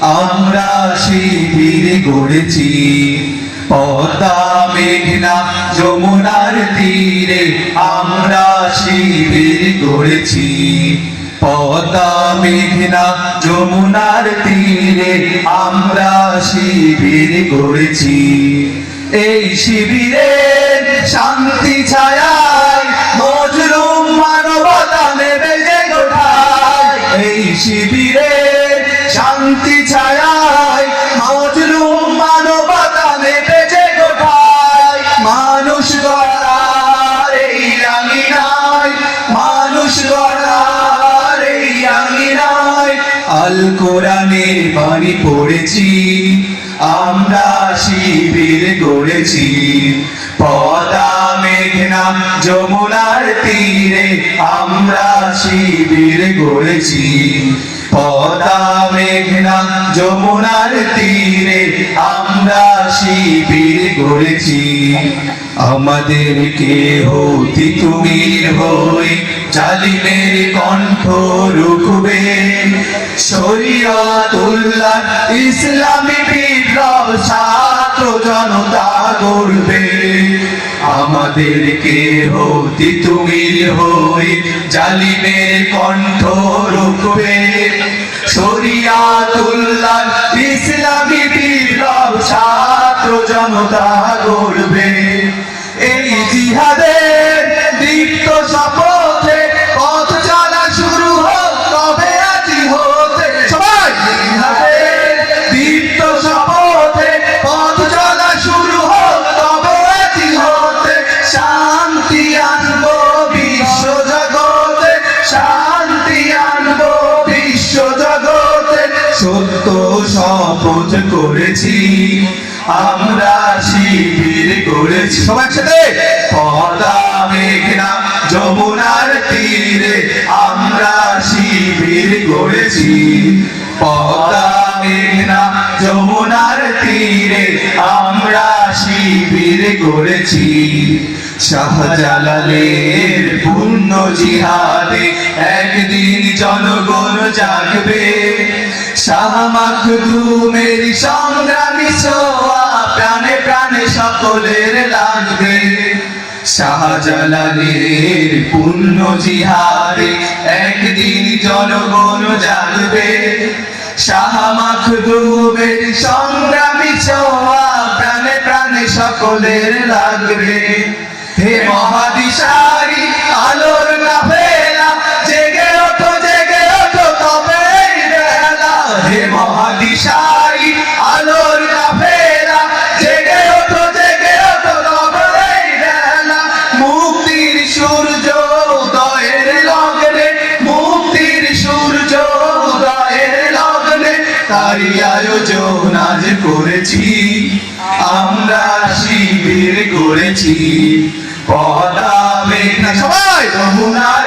আমরা শিবির গড়েছি। পদ্মা, মেঘনা, যমুনার তীরে আমরা শিবির গড়েছি। পদ্মা, মেঘনা, যমুনার তীরে আমরা শিবির গড়েছি। এই শিবিরের শান্তি ছায়ায় আল কোরআনের বাণী পড়েছি, আমরা শিবির গড়েছি। পদা মেঘনা যমুনার তীরে আমরা শিবির গড়েছি। পদা মেঘনা যমুনার তীরে আমরা শিবির গড়েছি। আমাদের কেহ তিতুমির হই জালিমের কণ্ঠ রুখবে। ইসলামী বিপ্লব ছাত্র জনতা গড়বে। আমাদের কেহ তিতুমির হই জালিমের কণ্ঠ রুখবে। শরিয়াতুল্লাহ ইসলামী বিপ্লব ছাত্র জনতা গড়বে। এই জিহাদের সত্য শপথ করেছি। আমরা শিবির করেছি। সবাই একসাথে? পদা মেঘনা যমুনার তীরে আমরা শিবির করেছি। পদা মেঘনা যমুনার তীরে আমরা শিবির করেছি। শাহজালালের পূর্ণ জিহাদে একদিন জনগণ জাগবে। শাহ মাখদুমের সংগ্রামী ছোয়া প্রাণে প্রাণে সকলের লাগবে। শাহজালালের পূর্ণ জিহাদে একদিন জনগণ জাগবে। শাহ মাখদুমের সংগ্রামী ছোয়া প্রাণে প্রাণে সকলের লাগবে। হে মহাদিশারি হে মহাদিশারি আলোর কাফেলা, জেগে ওঠো জেগে ওঠো তবে বেলা। মুক্তির সূর্য উদয়ের লগ্নে, মুক্তির সূর্য উদয়ের লগ্নে তারি আয়োজন আজ করেছি। আমরা শিবির করেছি। পদা মেঘনা, সবাই, যমুনার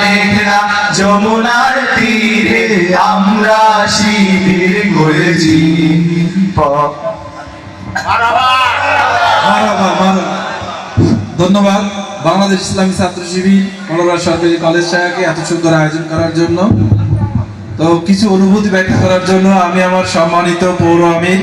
মেঘনা যমুনার তীরে আমরা শিবির মারহাবা। ধন্যবাদ বাংলাদেশ ইসলামী ছাত্র শিবির সরকারি কলেজ শাখাকে এত সুন্দর আয়োজন করার জন্য। তো কিছু অনুভূতি ব্যক্ত করার জন্য আমি আমার সম্মানিত পৌর আমির